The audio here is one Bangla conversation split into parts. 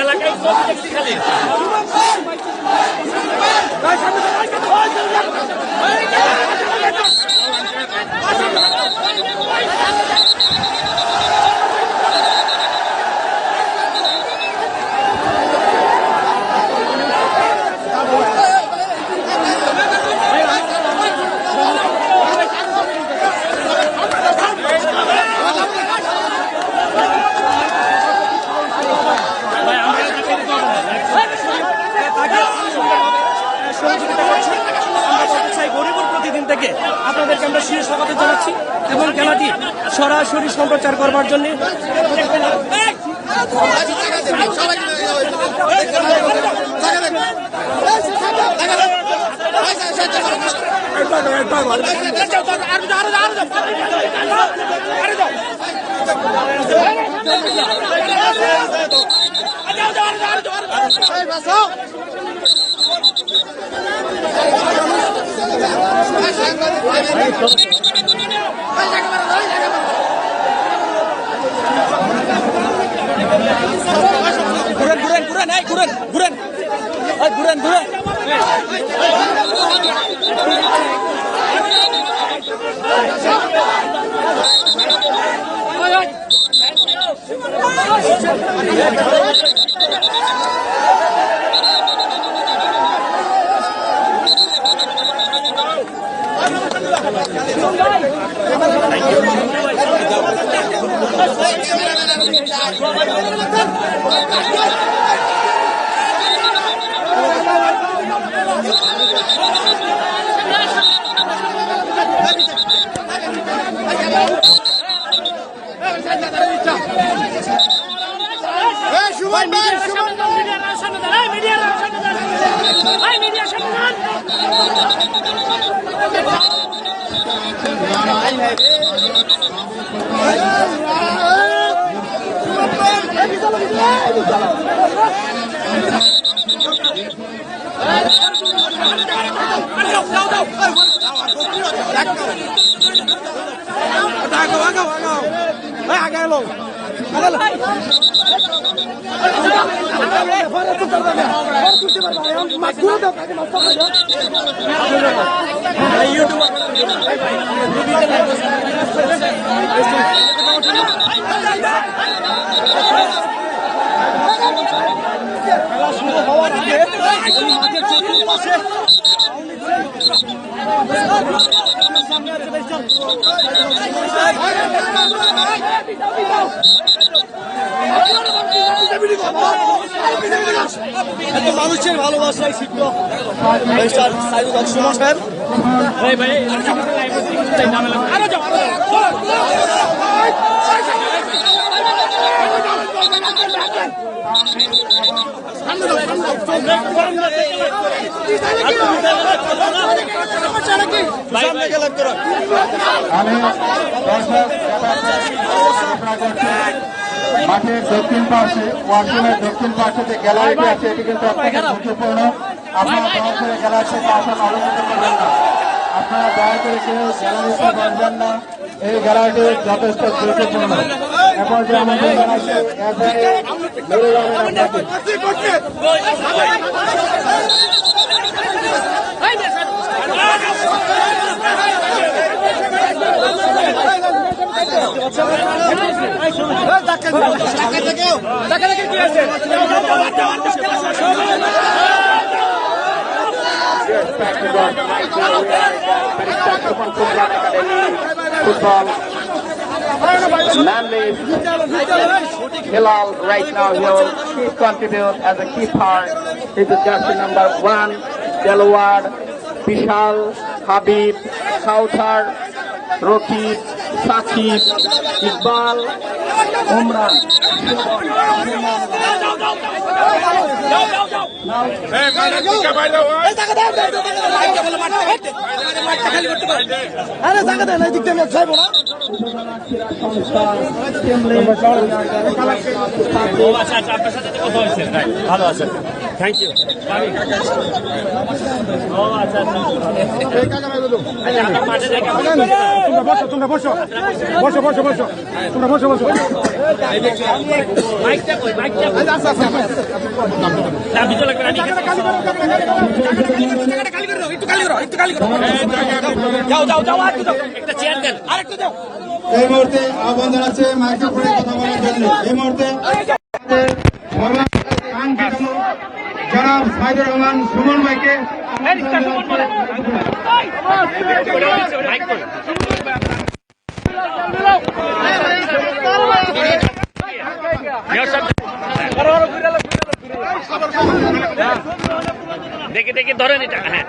এলাকায় ছবি আপনাদেরকে আমরা শিরো স্বাগত জানাচ্ছি এবং খেলাটি সরাসরি সম্প্রচার করবার জন্য ঘুরেন ঘুরেন ঘুরেন এই ঘুরেন ঘুরেন ঘুরেন আগাও আগাও আগাও আগাও লো খেলা শুরু হওয়ার আগে ওই মাঠের চতুর্পাশে এত মানুষের ভালোবাসায় শিখলো সুমন সাহেব ভাই ভাই আরও যাও সামনে গেলাম তোরা আমি দর্শক আপনারা করছেন মাঠের দক্ষিণ পাশে, ওয়াশরুমের দক্ষিণ পাশে যে গ্যালারিটি আছে, এটি কিন্তু অত্যন্ত গুরুত্বপূর্ণ। আপনারা করে গ্যালারি থেকে আসন অবগত করবেন না। আপনারা দয়া করে কেউ গ্যালারিতে বসবেন না। এই গ্যালারিটি যথেষ্ট গুরুত্বপূর্ণ এখন যে আমাদের জানাচ্ছে নুরুল আমিন আপনাকে football. Manly Hilal right now he will keep contribute as a key part. This is jersey number one, Delaware, Vishal, Habib, Kauthar, Rakib Shakib Iqbal Omran আরে জায়গা দেন এই দিকটা আমি যাইবো না। আচ্ছা আচ্ছা আপনার সাথে কথা হয়েছে ভালো আছেন। থ্যাংক ইউ তোমরা বসো তোমরা বসো বসো বসো বসো তোমরা বসো বসো এই মুহূর্তে আহ্বান জানাচ্ছে মাইক্রোফোনে কথা বলার জন্য। এই মুহূর্তে জনাব সাইদুর রহমান সুমন ভাইকে। দেখে দেখে ধরেন এটা হ্যাঁ।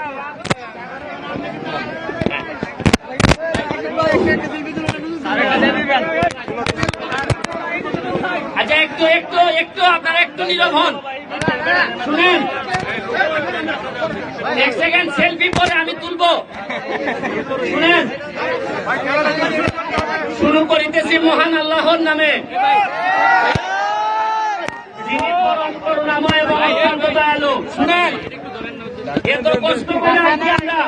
আচ্ছা একটু একটু একটু, আপনারা একটু নীরব হন শুনেন। এক সেকেন্ড সেলফি পরে আমি তুলবো। শুনেন। শুরু করিতেছি মহান আল্লাহর নামে। যিনি পরম করুণাময় এবং অত্যন্ত দয়ালু শুনেন। এত কষ্ট করে আইছি আমরা।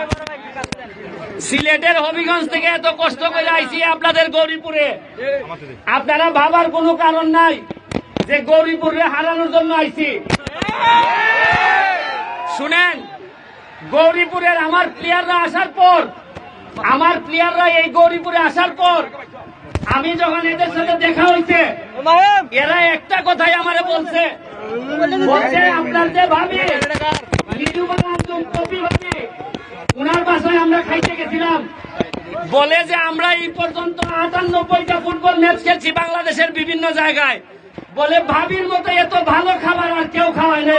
সিলেটের হবিগঞ্জ থেকে এত কষ্ট করে আইছি আপনাদের গৌরীপুরে। আপনারা ভাবার কোনো কারণ নাই। যে গৌরীপুরে হারানোর জন্য আইছি। শুনেন, গৌরীপুরের আমার প্লেয়াররা আসার পর, আমার প্লেয়াররা এই গৌরীপুরে আসার পর, আমি যখন এদের সাথে দেখা হইছে, এরা একটা কথাই আমার বলছে। বলছে, আপনার যে ভাবি ওনার বাসায় আমরা খাইতে গেছিলাম। বলে যে, আমরা এই পর্যন্ত আটান্নব্বইটা ফুটবল ম্যাচ খেলছি বাংলাদেশের বিভিন্ন জায়গায়। বলে ভাবির মতো এত ভালো খাবার আর কেউ খাওয়ায় না।